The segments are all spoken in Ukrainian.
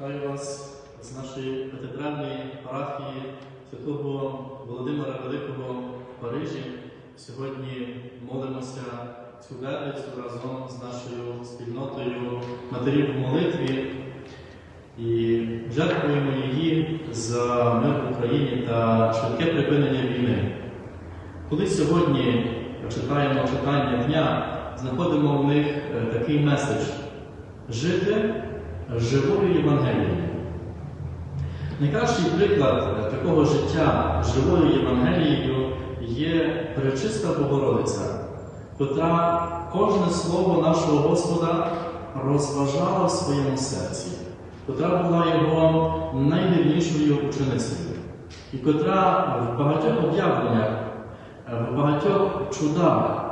Вітаю вас з нашої катедральної парафії святого Володимира Великого в Парижі. Сьогодні молимося цю вервицю разом з нашою спільнотою матерів в молитві і жертвуємо її за мир в Україні та швидке припинення війни. Коли сьогодні читаємо читання дня, знаходимо в них е, такий меседж жити живою Євангелією. Найкращий приклад е, такого життя живою Євангелією є Пречиста Богородиця, котра кожне слово нашого Господа розважала в своєму серці, котра була його найвірнішою ученицею, і котра в багатьох об'явленнях, е, в багатьох чудах,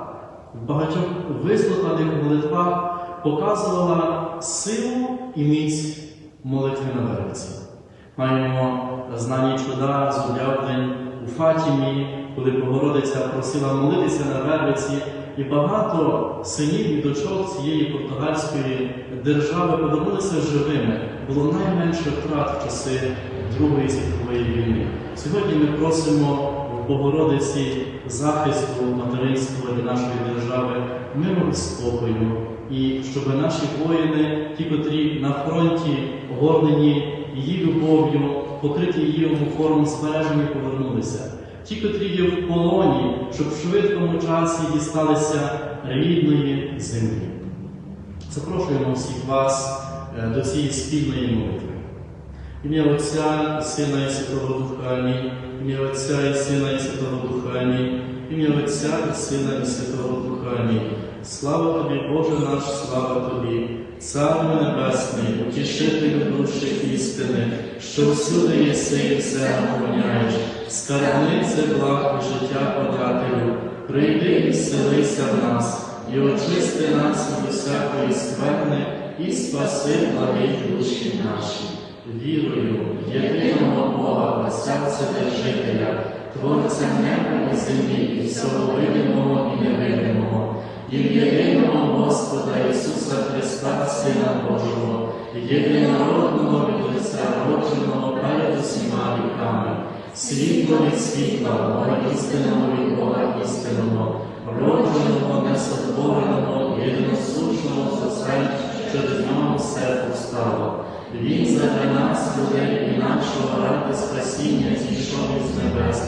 в багатьох вислуханих молитвах показувала силу і міць молитви на вервиці. Маємо знані чуда з об'явлень у Фатімі, коли Богородиця просила молитися на вервиці, і багато синів і дочок цієї португальської держави повернулися живими. Було найменше втрат в часи Другої світової війни. Сьогодні ми просимо в Богородиці захисту материнства і нашої держави, миру спокою, і щоб наші воїни, ті, котрі на фронті огорнені її любов'ю, покриті її омофором збережені, повернулися. Ті, котрі є в полоні, щоб в швидкому часі дісталися рідної землі. Запрошуємо всіх вас е, до цієї спільної молитви. Ім'я Отця, Сина і Святого Духа Амінь. Ім'я Отця і Сина і Святого Духа Амінь. Ім'я Отця і Сина і Святого Духа Амінь. Слава тобі, Боже наш, слава тобі, Царю Небесний, утішителю душі істини, що всюди єси і все наповняєш, скарбнице благ і життя подателю, прийди і вселися в нас, і очисти нас від усякої скверни, і спаси благі душі наші. Вірую в єдиного Бога, Отця Вседержителя, Творця неба і землі, і всього видимого і невидимого, і єдиного Господа Ісуса Христа, Сина Божого, єдинородного від Отця родженого перед усіма віками, світло від світла, Бога істинного від Бога істинного, родженого, несотвореного, єдиносушного з Отцем, через нього все повстало. Він задля нас, людей і нашого ради спасіння зійшов із небес,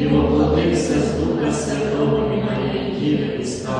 і воплотився з Духа Святого і Марії Діви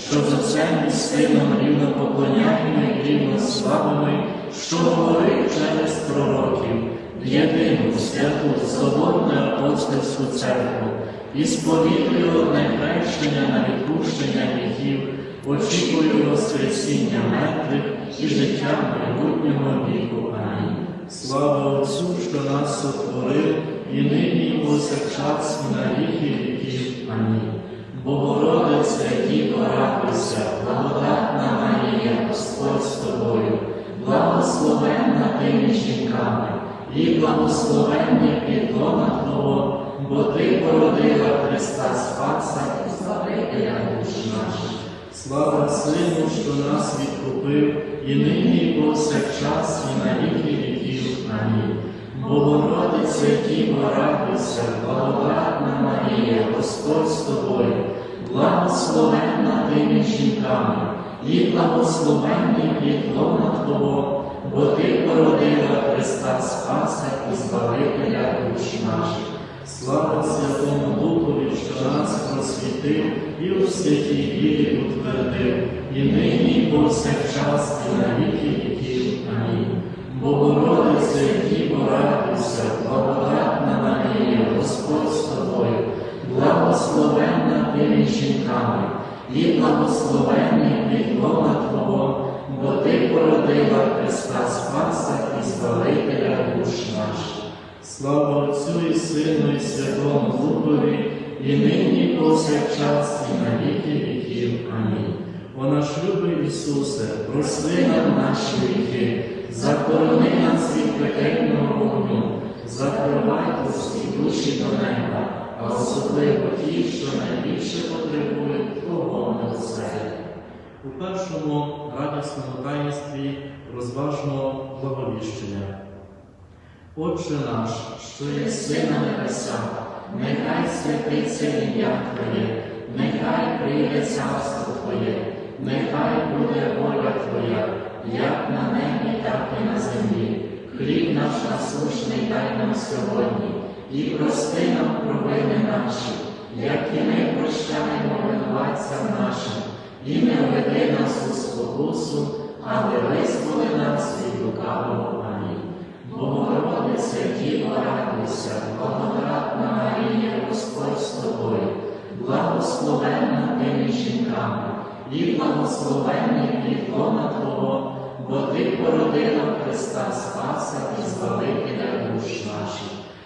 що з Отцем і Сином рівно поклоняємо і рівно славами, що говорив через пророків, єдину святу, свободну апостольську церкву, і сповідую одне хрещення на відпущення гріхів, очікую Воскресіння мертвих і життя майбутнього віку. Амінь. Слава Отцю, що нас сотворив, і нині, і повсякчас, і на віки віків. Амінь. Богородице, Діво, радуйся, благодатна Марія, Господь з тобою, благословенна ти між жінками, і благословенне підлона Твого, бо Ти породила Христа Спаса і Збавителя душ наших. Слава Сину, що нас відкупив, і нині, і повсякчас, і на віки віків. Амінь. Богородице, Діво, радуйся, благодатна Марія, Господь з тобою, благословенна ти між жінками, і благословенний підлона Твого, бо Ти породила Христа Спаса і Збавителя душ наших. Слава Святому Духові, що нас просвітив і у святій вірі утвердив, і нині, і повсякчас, і на віки віків. Амінь. Богородице, Діво, радуйся, благодатна Марія, Господь з тобою, благословенна ти жінками, і благословенний підлона Твого, бо Ти породила Христа Спаса і Збавителя душ наших. Слава Отцю і Сину, і Святому Духові, і нині, повсякчас, і на віки віків. Амінь. О наш любий Ісусе, прости нам наші гріхи, закорони нас від пекельного вогню, закривай усі душі до неба, особливо ті, що найбільше потребують Твого милосердя. У першому радісному таїнстві розважного благовіщення. Отче наш, що єси на небесах, нехай святиться ім'я Твоє, нехай прийде царство Твоє, нехай буде воля Твоя, як на небі, так і на землі. Хліб наш насущний дай нам сьогодні, і прости нам провини наші, як і ми прощаємо винуватцям нашим, і не введи нас у спокусу, але визволи нас від лукавого. Амінь. Богородице, Діво, радуйся, благодатна Марія, Господь з тобою, благословенна ти між жінками, і благословенний плітлона Твого, бо Ти породила Христа Спаса і Збавителя душ наших.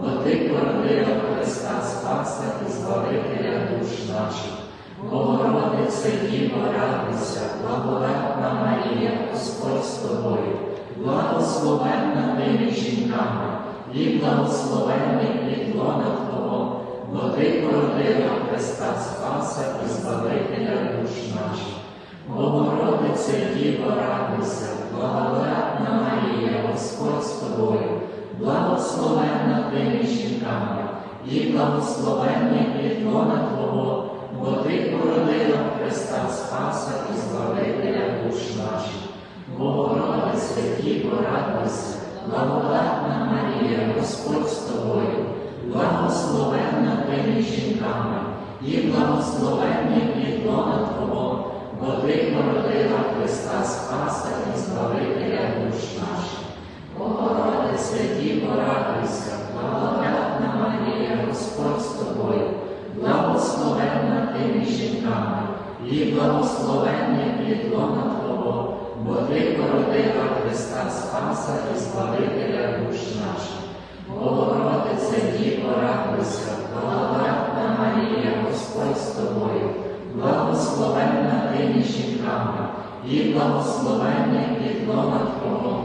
бо Ти породила Христа Спаса і Збавителя душ наших. Богородице Діво, радуйся, благодатна Марія, Господь з тобою, благословенна ти між жінками, і благословенний плітлона Твого, бо Ти породила Христа Спаса і Збавителя душ наших. Богородице Діво, радуйся, благодатна Марія, Господь з тобою, благословенна ти між жінками, і благословенний плітлона Твого, бо Ти породила Христа Спаса і Збавителя душ наших. Богородице, Діво, радуйся, благодатна Марія, Господь з тобою, благословенна ти між жінками, і благословенний плітлона Твого, бо Ти породила Христа Спаса і Збавителя душ наших. Богородице, Діво, радуйся, благодатна Марія, Господь з тобою, благословенна ти між жінками, і благословенний плітлона Твого, бо Ти породила Христа Спаса і Збавителя душ наших. Богородице, Діво, радуйся, благодатна Марія, Господь з тобою, благословенна ти між жінками, і благословенний плітлона Твого,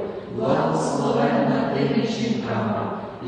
благословенна ти між жінками,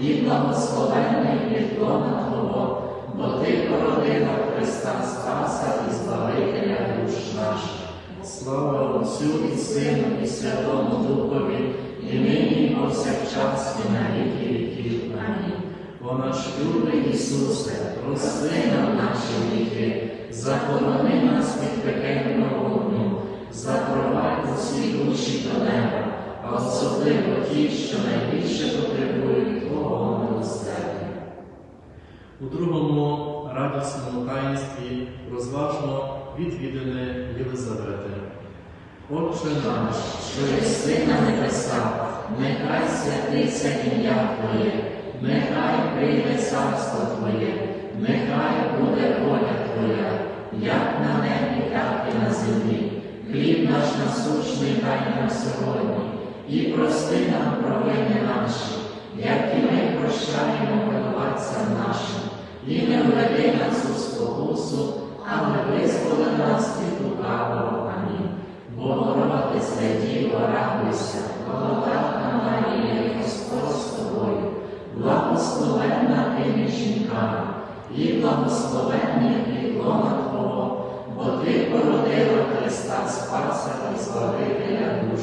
і благословенний плітлона Твого, бо Ти породила Христа Спаса і Збавителя душ наших. Слава Отцю і Сину, і Святому Духові, і нині, і повсякчас, і на віки віків. Амінь. О наш любий Ісусе, прости нам наші гріхи, захорони нас від пекельного вогню, запровадь усі душі до неба, особливо ті, що найбільше потребують Твого милосердя. У другому радісному таїнстві розважно відвідини Єлизавети. Отче наш, що єси на небесах, нехай святиться ім'я Твоє, нехай прийде царство Твоє, нехай буде воля Твоя, як на небі, так і на землі. Хліб наш насущний дай нам сьогодні, і прости нам провини наші, як і ми прощаємо винуватцям нашим, і не введи нас у спокусу, але визволи нас від лукавого. Амінь. Богородице, Діво, радуйся, благодатна Марія, Господь з тобою, благословенна ти між жінками, і благословенний підлона Твого, бо Ти породила Христа Спаса і Збавителя душ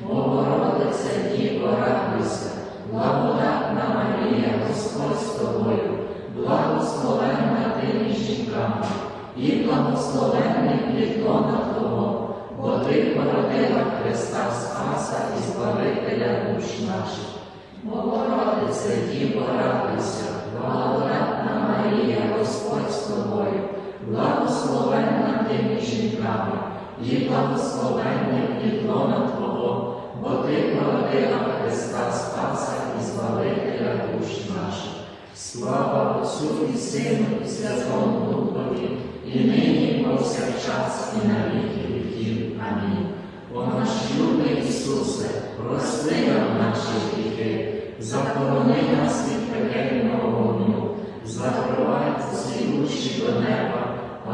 Богородице, Діво, радуйся, благодатна Марія, Господь з тобою, благословенна ти між жінками, і благословенний підлона Твого, бо Ти породила Христа Спаса і Збавителя душ наших. Богородице, Діво, радуйся, благодатна Марія, Господь з тобою, благословенна ти між жінками, і благословенний підлона Твого, бо Ти породила Христа Спаса і Збавителя душ наших. Слава Отцю і Сину і Святому Духові, і нині, і повсякчас, і на віки віків. Амінь. О наш любий Ісусе, прости нам наші гріхи, захорони нас від пекельного вогню, закривай свої душі до неба,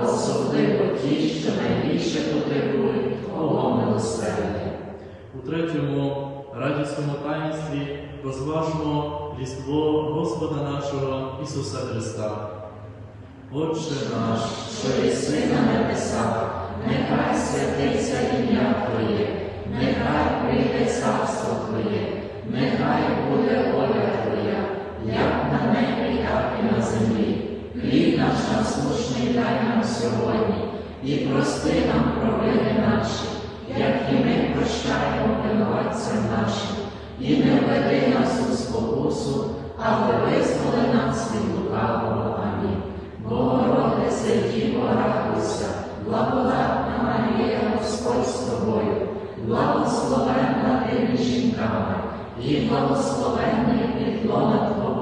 особливо ті, що найбільше потребують Твого милосердя. У третьому радісному таїнстві розважмо різдво Господа нашого Ісуса Христа. Отче наш, що єси на небесах, нехай святиться ім'я Твоє, нехай прийде царство Твоє, нехай буде воля Твоя, як на небі, так і на землі. Хліб наш насущний дай нам сьогодні, і прости нам провини наші, як і ми прощаємо винуватцям нашим, і не введи нас у спокусу, але визволи нас від лукавого. Амінь. Богородице, Діво, радуйся, благодатна Марія, Господь з тобою, благословенна ти жінками, і благословенний підлона Твого,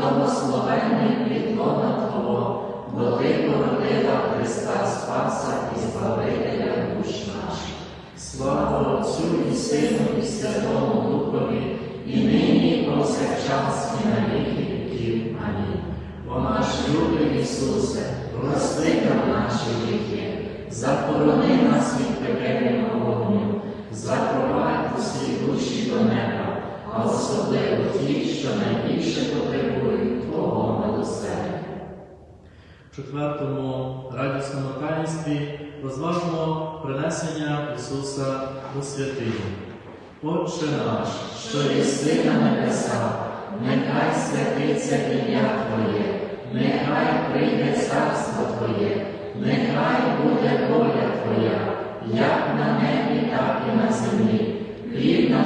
І благословенний підлона Твого, бо ти породила Христа Спаса і Збавителя душ наших. Слава Отцю і Сину і Святому Духові, і нині, і повсякчас, і на віки віків. Амінь. О наш любий Ісусе, прости нам наші гріхи, захорони нас від пекельного особливо ті, що найбільше потребують Твого милосердя. В четвертому радісному таїнстві розважимо принесення Ісуса до святині. Отче наш, що єси на небесах, нехай святиться ім'я Твоє, нехай прийде царство Твоє, нехай буде воля Твоя, як на небі, так і на землі.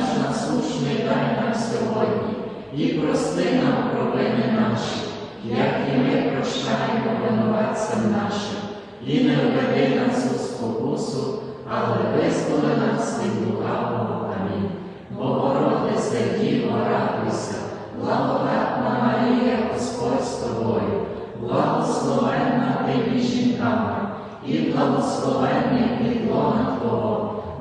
Наш насущний дай нам сьогодні, і прости нам провини наші, як і ми прощаємо винуватцям нашим, і не введи нас у спокусу, але визволи нас від лукавого. Амінь. Богородице, Діво, радуйся, благодатна Марія, Господь з тобою, благословенна ти між жінками, і благословенний підлона Твого,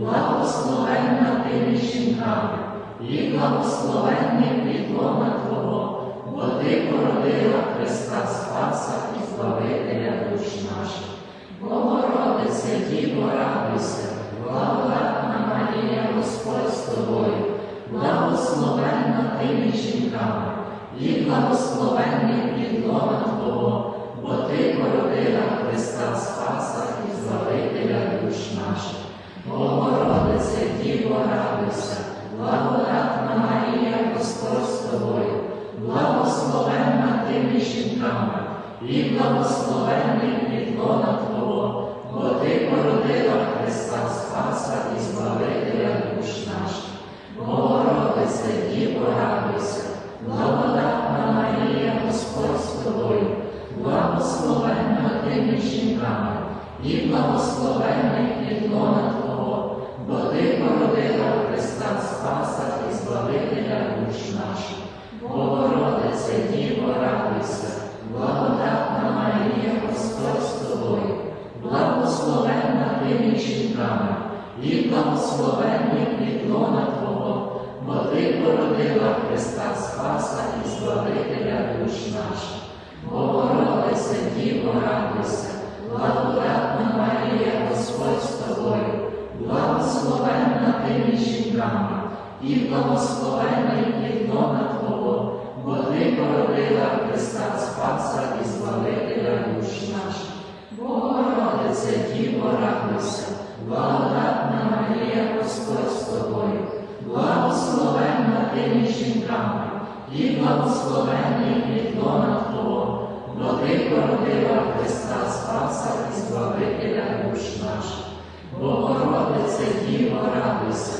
благословенна ти між жінками, і благословенний підлона Твого, бо ти породила Христа Спаса і Збавителя душ наших. Богородице, Діво, радуйся, благодатна Марія, Господь з тобою, благословенна ти між жінками, і благословенний підлона Твого, бо ти породила Христа Спаса і Збавителя душ наших. Богородице, Діво, радуйся, благодатна Марія, Господь з тобою, благословенна ти між жінками, і благословенний жінками, і благословенний плідона Твого, бо Ти породила Христа Спаса і Збавителя душ наших. Богородице, Діво, радуйся, благодатна Марія, Господь з тобою, благословенна ти між жінками, і благословенний плідона Твого, бо Ти породила Христа Спаса і Збавителя душ наших. Богородице, Діво, радуйся,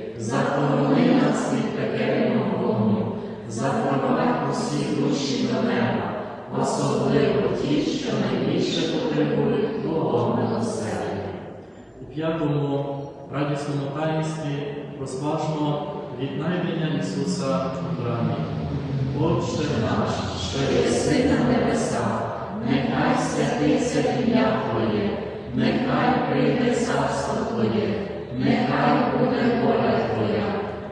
особливо ті, що найбільше потребують Твого милосердя. У п'ятому радісному таїнстві розважно віднайдення Ісуса в храмі. Отче наш, що єси на небесах, нехай святиться ім'я Твоє, нехай прийде царство Твоє, нехай буде воля Твоя,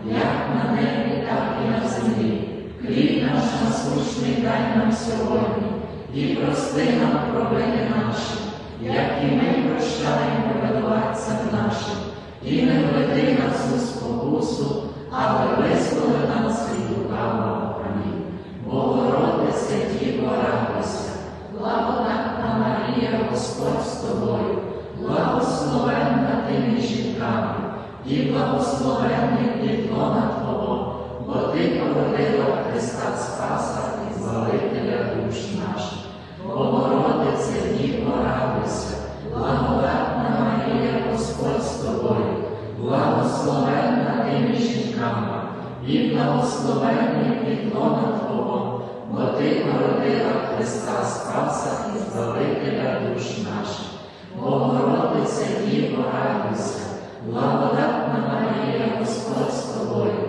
як на небі, так і на землі. Хліб наш насущний дай нам сьогодні, і прости нам провини наші, як і ми прощаємо винуватцям нашим, і не введи нас у спокусу, але визволи нас від лукавого. Амінь. Богородице, Діво, радуйся, благодатна Марія, Господь з тобою, благословенна ти між жінками, і благословенний плітлона Твого, бо Ти Христа Спаса і Збавителя душ наших. Богородице, Діво, радуйся, благодатна Марія, Господь з тобою, благословенна ти між жінками, і благословенний плітлона Твого, бо Ти Христа Спаса і Збавителя душ наших. Богородице, Діво, радуйся, благодатна Марія, Господь з тобою,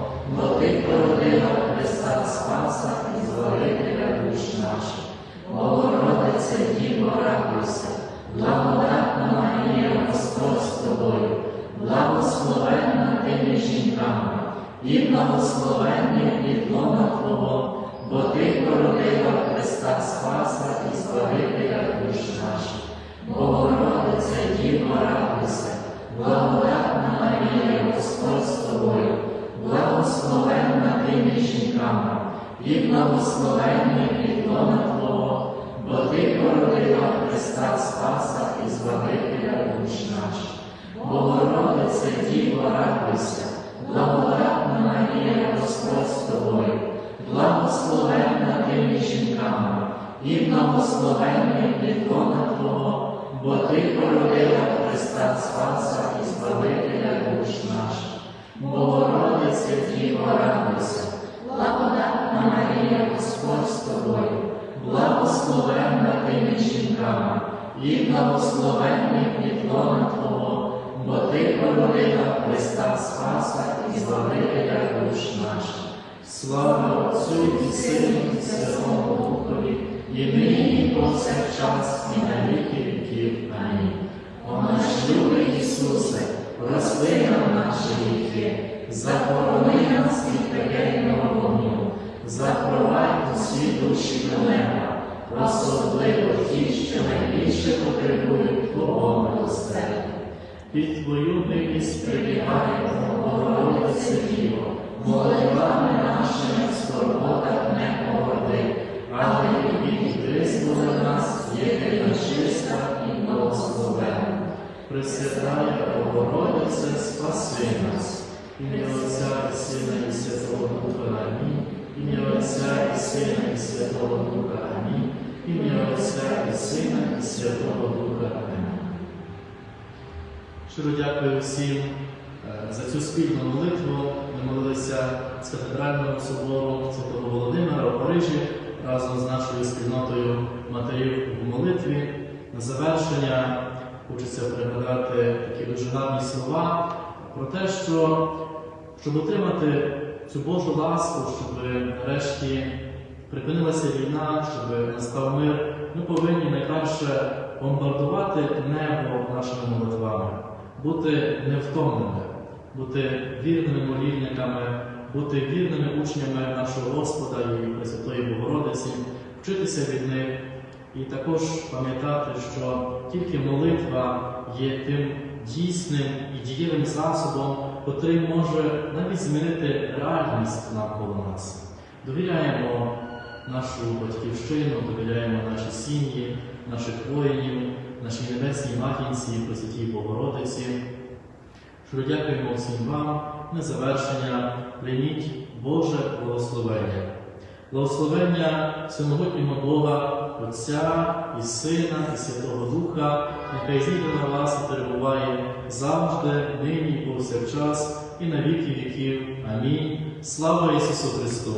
бо Ти породила Христа Спаса і Збавителя душ наших. Богородице, Діво, радуйся, благодатна Марія, Господь з тобою, благословенна ти між жінками, і благословенний плітлона Твого, бо Ти породила Христа Спаса і Збавителя душ наших. Богородице, Діво, радуйся, благодатна Марія, Господь з тобою, благословенна ти між жінками, і благословенний плітлона Твого, бо Ти породила Христа Спаса і Збавителя душ наших. Богородице, Діво, радуйся, благодатна Марія, Господь з тобою, благословенна ти між жінками, і благословенний плітлона Твого, бо Ти породила Христа Спаса і Збавителя душ наших. Богородице, Діво, радуйся, благодатна Марія, Господь з тобою, благословенна ти між жінками, і благословенний плітлона Твого, бо Ти породила Христа Спаса і Збавителя душ наших. слава Отцю і Сину і Святому Духові, і нині і повсякчас, і на віки віків. Амінь. О наш любий Ісусе, прости нам наші гріхи, захорони нас від пекельного вогню, запровадь усі душі до неба, особливо ті, що найбільше потребують Твого милосердя. Під Твою милість Прибігаємо, Богородице Діво, молитвами нашими в скорботах не погорди, але від визволи нас, єдина чиста і благословенна. Пресвятая Богородице, спаси нас. Ім'я Отця і Сина і Святого Духа. Амінь. Ім'я Отця і Сина і Святого Духа. Амінь. Ім'я Отця і Сина і Святого Духа. Амінь. Щиро дякую всім е, за цю спільну молитву. Ми молилися з катедрального собору Святого Володимира у Парижі разом з нашою спільнотою матерів в молитві. На завершення хочеться пригадати такі дуже слова про те, що щоб отримати цю Божу ласку, щоб нарешті припинилася війна, щоб настав мир, ми повинні найперше бомбардувати небо нашими молитвами, бути невтомними, бути вірними молільниками, бути вірними учнями нашого Господа і Пресвятої Богородиці, вчитися від них і також пам'ятати, що тільки молитва є тим дійсним і дієвим засобом, котрий може навіть змінити реальність навколо нас. Довіряємо нашу батьківщину, довіряємо наші сім'ї, наших воїнів, нашій небесній матінці, Пресвятій Богородиці. Щиро дякуємо всім вам на завершення. Прийміть Боже благословення. Благословення всемогутнього Бога, Отця і Сина, і Святого Духа, нехай зійде на вас і перебуває завжди, нині і повсякчас, і на віки віків. Амінь. Слава Ісусу Христу!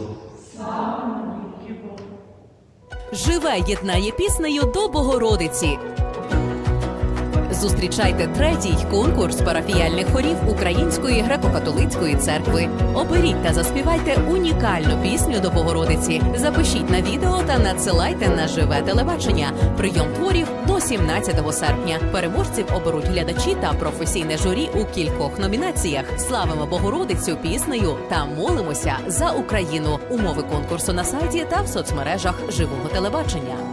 Живе єднає піснею до Богородиці. Зустрічайте третій конкурс парафіяльних хорів Української греко-католицької церкви. Оберіть та заспівайте унікальну пісню до Богородиці. Запишіть на відео та надсилайте на живе телебачення. Прийом творів до 17 серпня. Переможців оберуть глядачі та професійне журі у кількох номінаціях. Славимо Богородицю піснею та молимося за Україну. Умови конкурсу на сайті та в соцмережах живого телебачення.